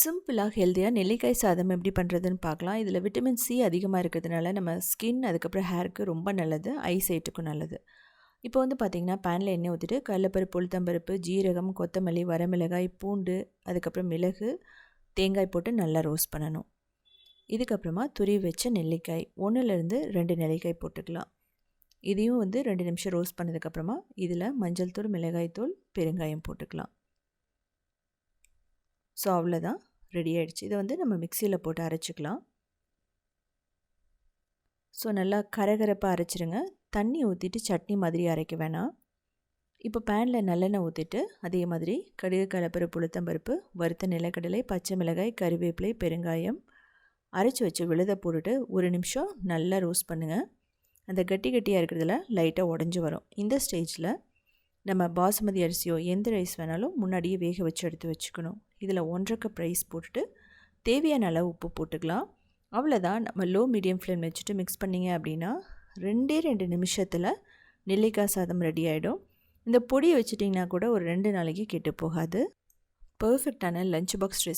சிம்பிளாக ஹெல்த்தியாக நெல்லிக்காய் சாதம் எப்படி பண்ணுறதுன்னு பார்க்கலாம். இதில் விட்டமின் சி அதிகமாக இருக்கிறதுனால நம்ம ஸ்கின் அதுக்கப்புறம் ஹேருக்கு ரொம்ப நல்லது ஐ சைட்டுக்கும் நல்லது. இப்போ வந்து பார்த்திங்கன்னா பேனில் எண்ணெய் ஊற்றிட்டு கடலப்பருப்பு உளுத்தம்பருப்பு ஜீரகம் கொத்தமல்லி வரமிளகாய் பூண்டு அதுக்கப்புறம் மிளகு தேங்காய் போட்டு நல்லா ரோஸ்ட் பண்ணணும். இதுக்கப்புறமா துருவி வச்ச நெல்லிக்காய் ஒன்றுலேருந்து ரெண்டு நெல்லிக்காய் போட்டுக்கலாம். இதையும் வந்து ரெண்டு நிமிஷம் ரோஸ்ட் பண்ணதுக்கப்புறமா இதில் மஞ்சள் தூள் மிளகாய் தூள் பெருங்காயம் போட்டுக்கலாம். ஸோ அவ்வளோதான். ரெடி ஆகிடுச்சு இதை வந்து நம்ம மிக்சியில் போட்டு அரைச்சிக்கலாம். ஸோ நல்லா கரகரப்பாக அரைச்சிருங்க. தண்ணி ஊற்றிட்டு சட்னி மாதிரி அரைக்க வேணாம். இப்போ பேனில் நல்லெண்ணெய் ஊற்றிட்டு அதே மாதிரி கடுகு கலப்பருப்பு புளுத்தம்பருப்பு வறுத்த நிலக்கடலை பச்சை மிளகாய் கருவேப்பிலை பெருங்காயம் அரைச்சி வச்சு விழுத போட்டுட்டு ஒரு நிமிஷம் நல்லா ரோஸ்ட் பண்ணுங்கள் அந்த கட்டி கட்டியாக இருக்கிறதுல லைட்டாக உடஞ்சி வரும். இந்த ஸ்டேஜில் நம்ம பாசுமதி அரிசியோ எந்த ரைஸ் வேணாலும் முன்னாடியே வேக வச்சு எடுத்து வச்சுக்கணும். இதில் ஒன்றரைக்கு ப்ரைஸ் போட்டுட்டு தேவையான அளவு உப்பு போட்டுக்கலாம். அவ்வளோதான் நம்ம லோ மீடியம் ஃப்ளேம் வச்சுட்டு மிக்ஸ் பண்ணிங்க அப்படின்னா ரெண்டே ரெண்டு நிமிஷத்தில் நெல்லிக்காய் சாதம் ரெடி ஆகிடும் இந்த பொடியை வச்சுட்டிங்கன்னா கூட ஒரு ரெண்டு நாளைக்கு கெட்டு போகாது. பர்ஃபெக்டான லஞ்ச் பாக்ஸ்